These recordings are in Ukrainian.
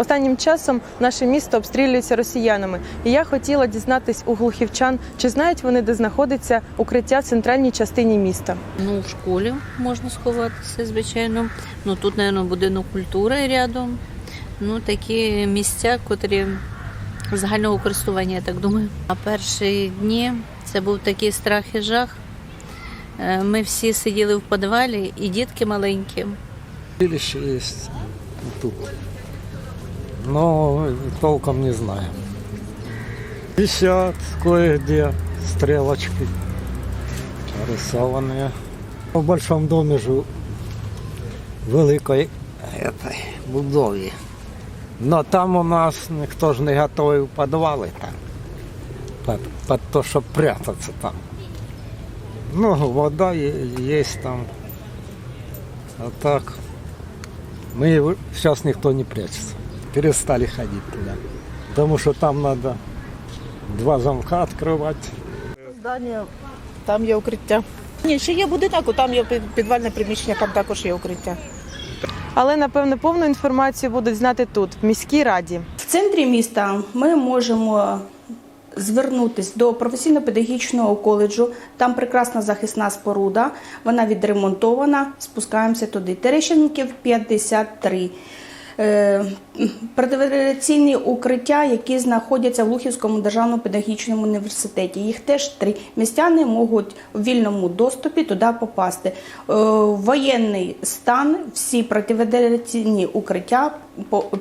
Останнім часом наше місто обстрілюється росіянами, і я хотіла дізнатись у глухівчан, чи знають вони, де знаходиться укриття в центральній частині міста. Ну, в школі можна сховатися, звичайно. Ну тут, мабуть, будинок культури рядом. Ну, такі місця, котрі загального користування, я так думаю. А перші дні це був такий страх і жах. Е, Ми всі сиділи в підвалі, і дітки маленькі. Училище есть тут. Но толком не знаю. Висят кое-где стрелочки рисованные. В большом доме живу. Великой этой будові. Но там у нас ніхто ж не готовий підвали там. Под, под то, щоб прятаться там. Ну, вода є там. А так мы сейчас никто не прячется. Перестали ходить туда. Потому что там надо два замка открывать. Здання, там є укриття. Ні, ще є будинок, там є під- підвальне приміщення, там також є укриття. Але напевно повну інформацію будуть знати тут, в міській раді. В центрі міста ми можемо звернутися до професійно-педагогічного коледжу. Там прекрасна захисна споруда, вона відремонтована. Спускаємося туди. Терещенків 53. Е, укриття, які знаходяться в Лухівському державному педагогічному університеті. Їх теж три. Містяни можуть в вільному доступі туди попасти. Е, Воєнний стан, всі протирадіаційні укриття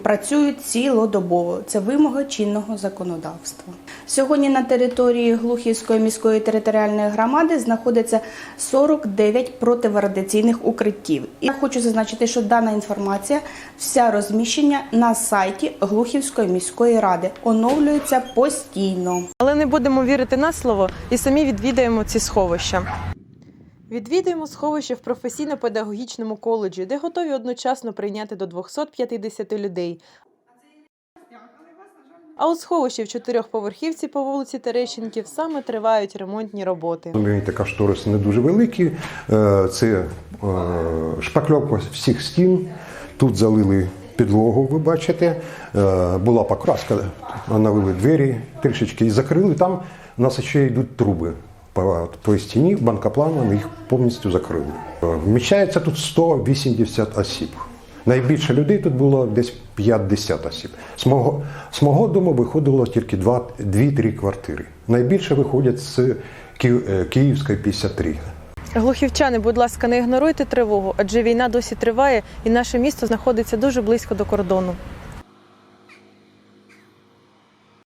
працюють цілодобово. Це вимога чинного законодавства. Сьогодні на території Глухівської міської територіальної громади знаходиться 49 протирадіаційних укриттів. І я хочу зазначити, що дана інформація вся розміщення на сайті Глухівської міської ради оновлюється постійно. Але не будемо вірити на слово і самі відвідаємо ці сховища. Відвідуємо сховище в професійно-педагогічному коледжі, де готові одночасно прийняти до 250 людей. А у сховищі в чотирьохповерхівці по вулиці Терещенків саме тривають ремонтні роботи. Розумієте, кошториси не дуже великі. Е, Це е, шпакльовка всіх стін. Тут залили підлогу, ви бачите. Е, Була покраска, налили двері трішечки і закрили. Там у нас ще йдуть труби. По той стіні банкопланом їх повністю закрили. Е, Вміщається тут 180 осіб. Найбільше людей тут було десь 50 осіб. З мого, з мого дому виходило тільки 2-3 квартири. Найбільше виходять з е, Київської 53. Глухівчани, будь ласка, не ігноруйте тривогу, адже війна досі триває, і наше місто знаходиться дуже близько до кордону.